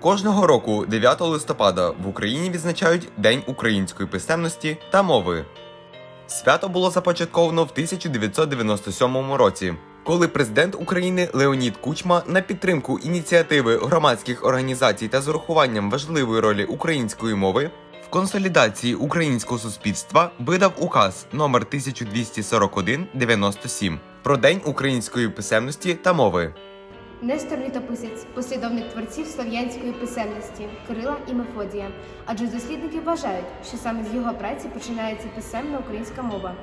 Кожного року, 9 листопада, в Україні відзначають День української писемності та мови. Свято було започатковано в 1997 році, коли президент України Леонід Кучма на підтримку ініціативи громадських організацій та з урахуванням важливої ролі української мови в консолідації українського суспільства видав указ номер 1241-97 про День української писемності та мови. Нестор Літописець, послідовник творців слов'янської писемності Кирила і Мефодія, адже дослідники вважають, що саме з його праці починається писемна українська мова.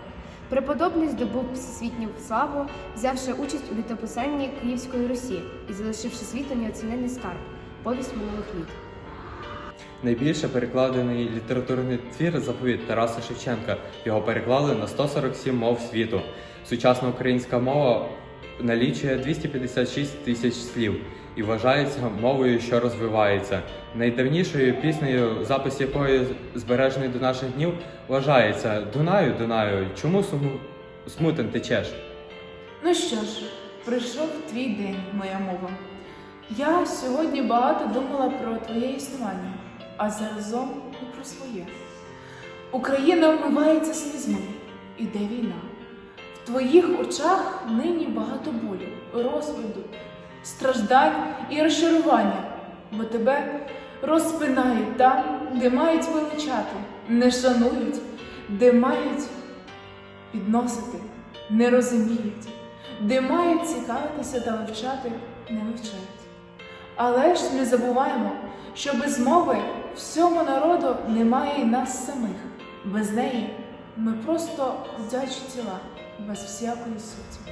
Преподобний здобув всесвітню славу, взявши участь у літописанні Київської Русі і залишивши світу неоцінений скарб повість минулих літ. Найбільше перекладений літературний твір заповіт Тараса Шевченка. Його переклали на 147 мов світу. Сучасна українська мова налічує 256 тисяч слів і вважається мовою, що розвивається. Найдавнішою піснею, запис якої збережений до наших днів, вважається Дунаю, Дунаю, чому суму- смутен течеш? Ну що ж, прийшов твій день, моя мова. Я сьогодні багато думала про твоє існування, а заразом і про своє. Україна вмивається слізьми, іде війна. Твоїх очах нині багато болю, розпаду, страждань і розчарування, бо тебе розпинають там, де мають величати, не шанують, де мають підносити, не розуміють, де мають цікавитися та вивчати, не вивчають. Але ж не забуваємо, що без мови всьому народу немає і нас самих. Без неї ми просто ходячі тіла, без всякої суті.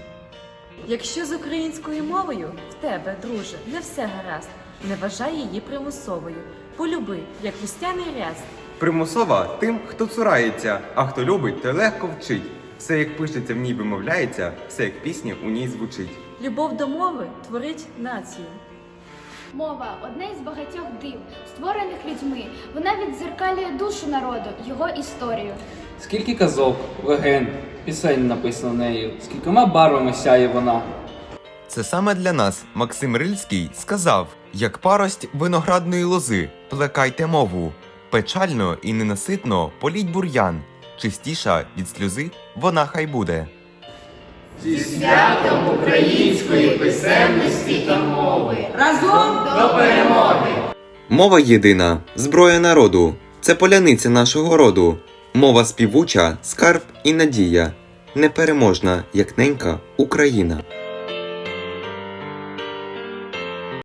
Якщо з українською мовою в тебе, друже, не все гаразд, не вважай її примусовою. Полюби, як вестяний ряст. Примусова тим, хто цурається, а хто любить, той легко вчить. Все як пишеться в ній вимовляється, все як пісня у ній звучить. Любов до мови творить націю. Мова одне із багатьох див, створених людьми. Вона відзеркалює душу народу, його історію. Скільки казок, легенд, пісень написано нею, скількома барвами сяє вона. Це саме для нас Максим Рильський сказав: як парость виноградної лози, плекайте мову. Печально і ненаситно політь бур'ян. Чистіша від сльози вона хай буде. Зі святом української писемності та мови разом до перемоги. Мова єдина, зброя народу. Це поляниця нашого роду. Мова співуча, скарб і надія. Непереможна, як ненька Україна.